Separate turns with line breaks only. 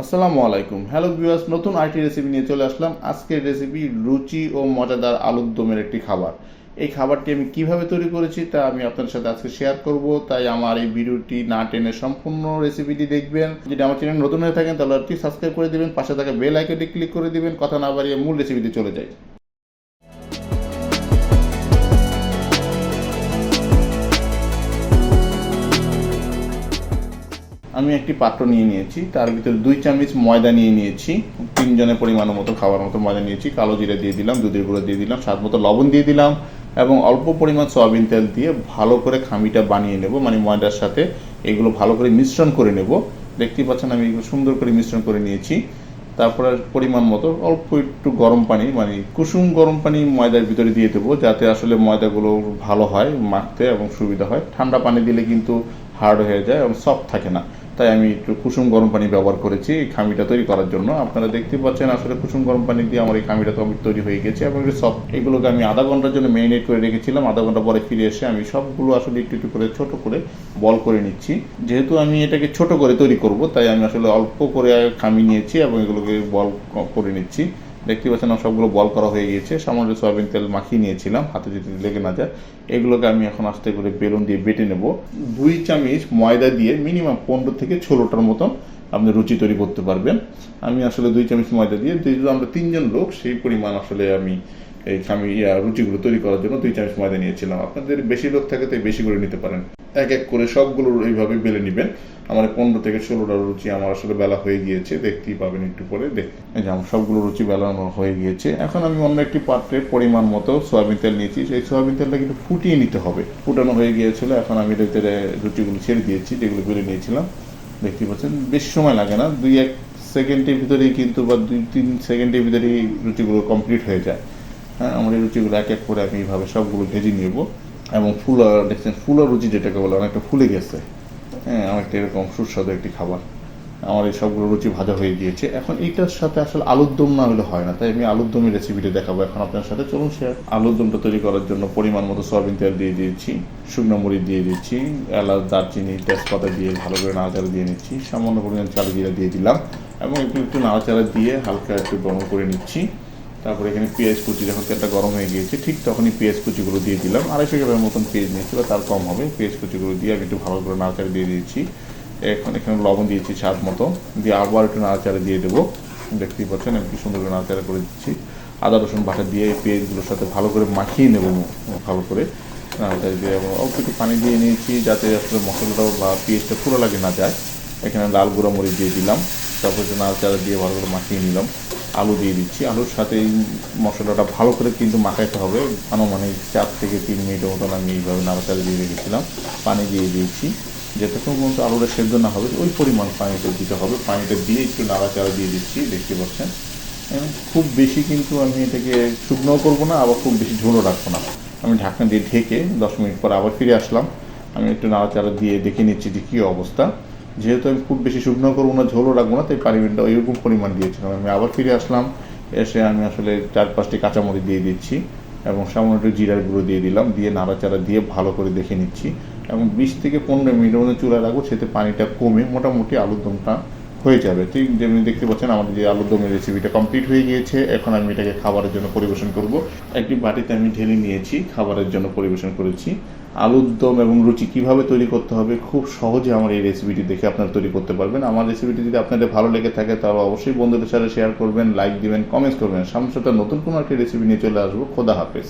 আসসালামু আলাইকুম। Hello viewers নতুন আইটি রেসিপি নিয়ে চলে আসলাম। আজকের রেসিপি রুচি ও মজাদার আলুর দমের একটি খাবার। এই খাবারটি আমি কীভাবে তৈরি করেছি তা আমি আপনাদের সাথে আজকে শেয়ার করব। তাই আমার এই ভিডিওটি না টেনে সম্পূর্ণ রেসিপিটি দেখবেন। যদি আমার চ্যানেল নতুন হয়ে থাকেন, তাহলে একটি সাবস্ক্রাইব করে দেবেন। পাশে থাকা বেল আইকনটি ক্লিক করে দিবেন। কথা না বাড়িয়ে মূল রেসিপিতে চলে যাই। আমি একটি পাত্র নিয়ে নিয়েছি। তার ভিতরে দুই চামচ ময়দা নিয়ে নিয়েছি। তিনজনের পরিমাণ মতো খাওয়ার মতো ময়দা নিয়েছি। কালো জিরা দিয়ে দিলাম, দুধের গুঁড়ো দিয়ে দিলাম, স্বাদ মতো লবণ দিয়ে দিলাম এবং অল্প পরিমাণ সয়াবিন তেল দিয়ে ভালো করে খামিটা বানিয়ে নেব। মানে ময়দার সাথে এগুলো ভালো করে মিশ্রণ করে নেব। দেখতেই পাচ্ছেন আমি এগুলো সুন্দর করে মিশ্রণ করে নিয়েছি। তারপরে পরিমাণ মতো অল্প একটু গরম পানি মানে কুসুম গরম পানি ময়দার ভিতরে দিয়ে দেবো, যাতে আসলে ময়দাগুলো ভালো হয়, মাখতে এবং সুবিধা হয়। ঠান্ডা পানি দিলে কিন্তু হার্ড হয়ে যায় এবং সফট থাকে না। তাই আমি একটু কুসুম গরম পানি ব্যবহার করেছি, এই খামিটা তৈরি করার জন্য। আপনারা দেখতে পাচ্ছেন আসলে কুসুম গরম পানি দিয়ে আমার এই খামিটা তো তৈরি হয়ে গেছে এবং সব এগুলোকে আমি আধা ঘণ্টার জন্য মেরিনেট করে রেখেছিলাম। আধা ঘণ্টা পরে ফিরে এসে আমি সবগুলো আসলে একটু একটু করে, ছোট করে বল করে নিচ্ছি। যেহেতু আমি এটাকে ছোট করে তৈরি করব, তাই আমি আসলে অল্প করে খামি নিয়েছি এবং এগুলোকে বল করে নিচ্ছি। দেখতে পাচ্ছেন সবগুলো বল করা হয়ে গিয়েছে। সামান্য সয়াবিন তেল মাখিয়ে নিয়েছিলাম, হাতে যদি লেগে না যায়। এগুলোকে আমি এখন আস্তে করে বেলুন দিয়ে বেটে নেব। দুই চামচ ময়দা দিয়ে মিনিমাম পনেরো থেকে ষোলোটার মতন আপনি রুচি তৈরি করতে পারবেন। আমি আসলে দুই চামচ ময়দা দিয়ে, যেহেতু আমরা তিনজন লোক, সেই পরিমাণ আসলে আমি এই আমি রুচিগুলো তৈরি করার জন্য দুই চামচ ময়দা নিয়েছিলাম। আপনাদের বেশি লোক থাকে তাই বেশি করে নিতে পারেন। এক এক করে সবগুলো এইভাবে বেলে নেবেন। আমার পনেরো থেকে ষোলোটা রুচি আমার আসলে বেলা হয়ে গিয়েছে, দেখতেই পাবেন একটু পরে। দেখতে আমার সবগুলো রুচি বেলানো হয়ে গিয়েছে। এখন আমি অন্য একটি পাত্রে পরিমাণ মতো সয়াবিন তেল নিয়েছি। সেই সয়াবিন তেলটা কিন্তু ফুটিয়ে নিতে হবে। ফুটানো হয়ে গিয়েছিল, এখন আমি এর ভিতরে রুটিগুলো ছেড়ে দিয়েছি, যেগুলো বেলে নিয়েছিলাম। দেখতে পাচ্ছেন, বেশি সময় লাগে না, দুই এক সেকেন্ডের ভিতরেই কিন্তু বা দুই তিন সেকেন্ডের ভিতরেই রুটিগুলো কমপ্লিট হয়ে যায়। হ্যাঁ আমার এই রুটিগুলো এক এক করে আমি এইভাবে সবগুলো ভেজে নেব। এবং ফুলা দেখছেন ফুলা রুচি যেটাকে বলে, অনেকটা ফুলে গেছে। হ্যাঁ অনেকটা এরকম সুস্বাদু একটি খাবার। আমার এই সবগুলো রুচি ভাজা হয়ে গিয়েছে। এখন এইটার সাথে আসলে আলুর দম না হলে হয় না। তাই আমি আলুর দমের রেসিপিটা দেখাবো এখন আপনার সাথে। চলুন শেয়ার আলুর দমটা তৈরি করার জন্য পরিমাণ মতো সয়াবিন তেল দিয়ে দিয়েছি, শুকনো মরিচ দিয়ে দিচ্ছি এলাচ, দারচিনি, তেজপাতা দিয়ে ভালো করে নাড়াচাড়া দিয়ে নিচ্ছি, সামান্য পরিমাণ চাল জিরা দিয়ে দিলাম এবং একটু একটু নাড়াচাড়া দিয়ে হালকা একটু গরম করে নিচ্ছি। তারপরে এখানে পেঁয়াজ কুচি যখন তেলটা গরম হয়ে গিয়েছে, ঠিক তখনই পেঁয়াজ কুচিগুলো দিয়ে দিলাম। আড়াইশো গ্রামের মতন পেঁয়াজ নিয়েছি বা তার কম হবে। পেঁয়াজ কুচিগুলো দিয়ে আমি একটু ভালো করে নাড়াচাড়া দিয়ে দিয়েছি। এখন এখানে লবণ দিয়েছি স্বাদ মতো। দিয়ে আবার একটু নাড়াচাড়া দিয়ে দেবো। দেখতেই পাচ্ছেন আমি কি সুন্দর করে নাড়াচাড়া করে দিচ্ছি। আদা, রসুন, বাটা দিয়ে এই পেঁয়াজগুলোর সাথে ভালো করে মাখিয়ে নেব, ভালো করে। নাড়াচাড়া দিয়ে অল্প একটু পানি দিয়ে নিয়েছি যাতে আসলে মশলাটাও বা পেঁয়াজটা পুরো লাগে না যায়। এখানে লাল গুঁড়া মরিচ দিয়ে দিলাম। তারপর নাড়াচাড়া দিয়ে ভালো করে মাখিয়ে নিলাম। আলু দিয়ে দিচ্ছি। আলুর সাথে এই মশলাটা ভালো করে কিন্তু মাখাইতে হবে। আনুমানিক চার থেকে তিন মিনিটের মতন আমি এইভাবে নাড়াচাড়া দিয়ে রেখেছিলাম। পানি দিয়ে দিয়েছি। যতক্ষণ পর্যন্ত আলুটা সেদ্ধ না হবে, ওই পরিমাণ পানিটা দিতে হবে। পানিটা দিয়ে একটু নাড়াচাড়া দিয়ে দিচ্ছি, দেখতে পাচ্ছেন। খুব বেশি কিন্তু আমি এটাকে শুকনোও করব না, আবার খুব বেশি ঝোলও রাখব না। আমি ঢাকনা দিয়ে ঢেকে দশ মিনিট পর আবার ফিরে আসলাম। আমি একটু নাড়াচাড়া দিয়ে দেখে নিচ্ছি যে কী অবস্থা। যেহেতু আমি খুব বেশি শুকনো করব না, ঝোলও রাখব না, তাই পানিটা ওইরকম পরিমাণ দিয়েছিলাম আমি আবার ফিরে আসলাম, এসে আমি আসলে চার পাঁচটি কাঁচামরিচ দিয়ে দিচ্ছি এবং সামান্য একটু জিরার গুঁড়ো দিয়ে দিলাম, দিয়ে নাড়াচাড়া দিয়ে ভালো করে দেখে নিচ্ছি। এবং বিশ থেকে পনেরো মিনিটের মধ্যে চুলা রাখব, সেতে পানিটা কমে মোটামুটি আলুর দমটা হয়ে যাবে। ঠিক যেমনি দেখতে পাচ্ছেন, আমাদের যে আলুর দমের রেসিপিটা কমপ্লিট হয়ে গিয়েছে। এখন আমি এটাকে খাবারের জন্য পরিবেশন করব। একটি বাটিতে আমি ঢেলে নিয়েছি, খাবারের জন্য পরিবেশন করেছি। আলুর দম এবং রুচি কীভাবে তৈরি করতে হবে, খুব সহজে আমার এই রেসিপিটি দেখে আপনারা তৈরি করতে পারবেন। আমার রেসিপিটি যদি আপনাদের ভালো লেগে থাকে, তাহলে অবশ্যই বন্ধুদের সাথে শেয়ার করবেন লাইক দিবেন কমেন্টস করবেন। সামনে নতুন কোনো একটি রেসিপি নিয়ে চলে আসব। খোদা হাফেজ।